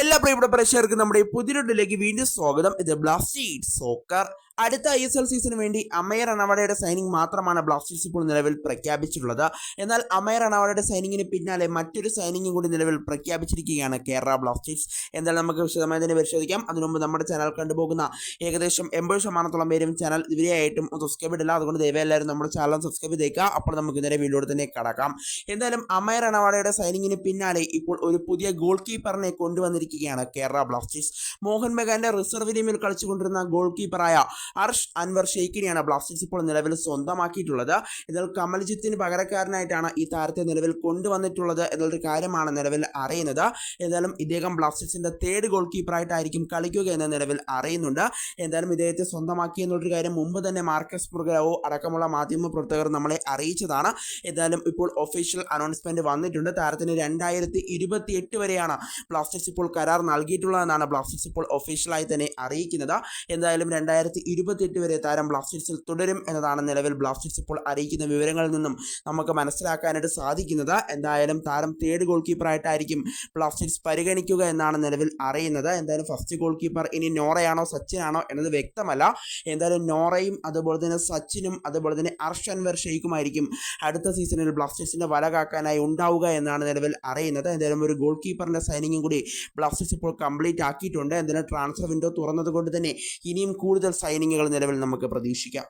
എല്ലാ പ്രിയപ്പെട്ട പ്രേക്ഷകർക്കും നമ്മുടെ ഈ പുതിയൊട്ടിലേക്ക് വീണ്ടും സ്വാഗതം. ഇത് ബ്ലാസ്റ്റേഴ്സ് സോക്കർ അടുത്ത ഐ എസ് എൽ സീസണിന് വേണ്ടി അമയർ അണവാടയുടെ സൈനിങ് മാത്രമാണ് ബ്ലാസ്റ്റേഴ്സ് ഇപ്പോൾ നിലവിൽ പ്രഖ്യാപിച്ചിട്ടുള്ളത്. എന്നാൽ അമയർ അണവാടയുടെ സൈനിങ്ങിന് പിന്നാലെ മറ്റൊരു സൈനിങ്ങും കൂടി നിലവിൽ പ്രഖ്യാപിച്ചിരിക്കുകയാണ് കേരള ബ്ലാസ്റ്റേഴ്സ്. എന്തായാലും നമുക്ക് വിശദമായി തന്നെ പരിശോധിക്കാം. അതിനുമുമ്പ് നമ്മുടെ ചാനൽ കണ്ടുപോകുന്ന ഏകദേശം എൺപത് ശതമാനത്തോളം പേരും ചാനൽ ഇവരെയായിട്ടും സബ്സ്ക്രൈബ് ഇടില്ല. അതുകൊണ്ട് ദയവായി എല്ലാവരും നമ്മുടെ ചാനൽ സബ്സ്ക്രൈബ് ചെയ്തേക്കുക. അപ്പോൾ നമുക്ക് നേരെ വീഡിയോയിൽ തന്നെ കടക്കാം. എന്തായാലും അമയർ അണവാടയുടെ സൈനിങ്ങിന് പിന്നാലെ ഇപ്പോൾ ഒരു പുതിയ ഗോൾ കീപ്പറിനെ കൊണ്ടുവന്നിരിക്കുകയാണ് കേരള ബ്ലാസ്റ്റേഴ്സ്. മോഹൻ ബഗാന്റെ റിസർവ് ടീമിൽ കളിച്ചുകൊണ്ടിരുന്ന ഗോൾ കീപ്പറായ അർഷ് അൻവർ ഷെയ്ഖിനെയാണ് ബ്ലാസ്റ്റേഴ്സ് ഇപ്പോൾ നിലവിൽ സ്വന്തമാക്കിയിട്ടുള്ളത്. എന്നാൽ കമൽജിത്തിന് പകരക്കാരനായിട്ടാണ് ഈ താരത്തെ നിലവിൽ കൊണ്ടുവന്നിട്ടുള്ളത് എന്നുള്ളൊരു കാര്യമാണ് നിലവിൽ അറിയുന്നത്. എന്തായാലും ഇദ്ദേഹം ബ്ലാസ്റ്റേഴ്സിന്റെ തേർഡ് ഗോൾ കീപ്പറായിട്ടായിരിക്കും കളിക്കുക എന്ന നിലവിൽ അറിയുന്നുണ്ട്. എന്തായാലും ഇദ്ദേഹത്തെ സ്വന്തമാക്കി എന്നുള്ളൊരു കാര്യം മുമ്പ് തന്നെ മാർക്കസ് മുർഗാവോ അടക്കമുള്ള മാധ്യമ പ്രവർത്തകർ നമ്മളെ അറിയിച്ചതാണ്. എന്തായാലും ഇപ്പോൾ ഒഫീഷ്യൽ അനൗൺസ്മെന്റ് വന്നിട്ടുണ്ട്. താരത്തിന് രണ്ടായിരത്തി ഇരുപത്തി എട്ട് വരെയാണ് ബ്ലാസ്റ്റേഴ്സ് ഇപ്പോൾ കരാർ നൽകിയിട്ടുള്ളതെന്നാണ് ബ്ലാസ്റ്റേഴ്സ് ഇപ്പോൾ ഒഫീഷ്യലായി തന്നെ അറിയിക്കുന്നത്. എന്തായാലും രണ്ടായിരത്തി ഇരുപത്തിയെട്ട് വരെ താരം ബ്ലാസ്റ്റേഴ്സിൽ തുടരും എന്നതാണ് നിലവിൽ ബ്ലാസ്റ്റേഴ്സ് ഇപ്പോൾ അറിയിക്കുന്ന വിവരങ്ങളിൽ നിന്നും നമുക്ക് മനസ്സിലാക്കാനായിട്ട് സാധിക്കുന്നത്. എന്തായാലും താരം തേർഡ് ഗോൾ കീപ്പറായിട്ടായിരിക്കും ബ്ലാസ്റ്റേഴ്സ് പരിഗണിക്കുക എന്നാണ് നിലവിൽ അറിയുന്നത്. എന്തായാലും ഫസ്റ്റ് ഗോൾ കീപ്പർ ഇനി നോറയാണോ സച്ചിനാണോ എന്നത് വ്യക്തമല്ല. എന്തായാലും നോറയും അതുപോലെ തന്നെ സച്ചിനും അതുപോലെ തന്നെ അർഷൻവർ അൻവർ ഷെയ്ഖുമായിരിക്കും അടുത്ത സീസണിൽ ബ്ലാസ്റ്റേഴ്സിന്റെ വല കാക്കാനായി ഉണ്ടാവുക എന്നാണ് നിലവിൽ അറിയുന്നത്. എന്തായാലും ഒരു ഗോൾ കീപ്പറിന്റെ സൈനിങ്ങും കൂടി ബ്ലാസ്റ്റേഴ്സ് ഇപ്പോൾ കംപ്ലീറ്റ് ആക്കിയിട്ടുണ്ട്. എന്തായാലും ട്രാൻസ്ഫർ വിൻഡോ തുറന്നത് കൊണ്ട് തന്നെ ഇനിയും കൂടുതൽ സൈനിങ്ങുകൾ നിലവിൽ നമുക്ക് പ്രതീക്ഷിക്കാം.